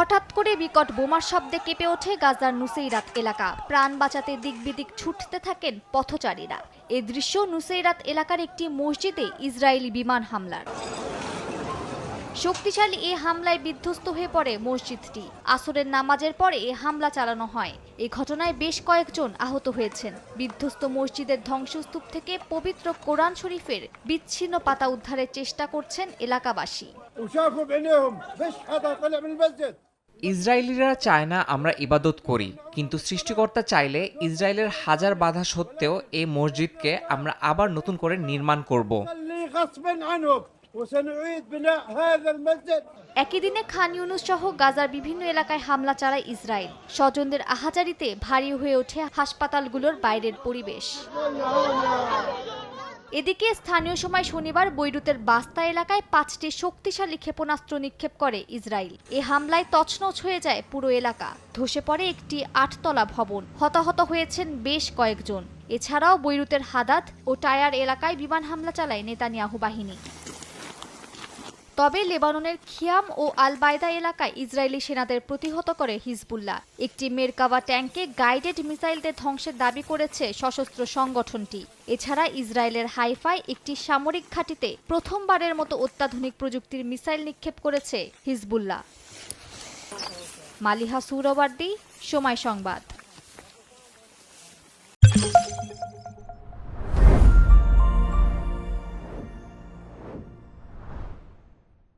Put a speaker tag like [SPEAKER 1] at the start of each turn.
[SPEAKER 1] হঠাৎ করে বিকট বোমার শব্দে কেঁপে ওঠে গাজার নুসেইরাত এলাকা। প্রাণ বাঁচাতে দিকবিদিক ছুটতে থাকেন পথচারীরা। এ দৃশ্য নুসেইরাত এলাকার একটি মসজিদে ইসরায়েলি বিমান হামলার। শক্তিশালী এ হামলায় বিধ্বস্ত হয়ে পড়ে মসজিদটি। আসরের নামাজের পরে এ হামলা চালানো হয়। এ ঘটনায় বেশ কয়েকজন আহত হয়েছেন। বিধ্বস্ত মসজিদের ধ্বংসস্তূপ থেকে পবিত্র কোরআন শরীফের বিচ্ছিন্ন পাতা উদ্ধারের চেষ্টা করছেন এলাকাবাসী।
[SPEAKER 2] ইসরায়েলিরা চায় না আমরা ইবাদত করি, কিন্তু সৃষ্টিকর্তা চাইলে ইসরায়েলের হাজার বাধা সত্ত্বেও এই মসজিদকে আমরা আবার নতুন করে নির্মাণ করব।
[SPEAKER 1] একই দিনে খান ইউনুস সহ গাজার বিভিন্ন এলাকায় হামলা চালায় ইসরায়েল। স্বজনদের আহাজারিতে ভারী হয়ে ওঠে হাসপাতালগুলোর বাইরের পরিবেশ। এদিকে স্থানীয় সময় শনিবার বৈরুতের বাস্তা এলাকায় পাঁচটি শক্তিশালী ক্ষেপণাস্ত্র নিক্ষেপ করে ইসরায়েল। এ হামলায় তছনছ হয়ে যায় পুরো এলাকা। ধসে পড়ে একটি আটতলা ভবন। হতাহত হয়েছেন বেশ কয়েকজন। এছাড়াও বৈরুতের হাদাত ও টায়ার এলাকায় বিমান হামলা চালায় নেতানিয়াহু বাহিনী। তবে লেবাননের খিয়াম ও আলবায়দা এলাকায় ইসরায়েলি সেনাদের প্রতিহত করে হিজবুল্লাহ। একটি মেরকাবা ট্যাঙ্কে গাইডেড মিসাইল দিয়ে ধ্বংসের দাবি করেছে সশস্ত্র সংগঠনটি। এছাড়া ইসরায়েলের হাইফাই একটি সামরিক ঘাঁটিতে প্রথমবারের মতো অত্যাধুনিক প্রযুক্তির মিসাইল নিক্ষেপ করেছে হিজবুল্লাহ। মালিহা সুরবার্দি সময় সংবাদ।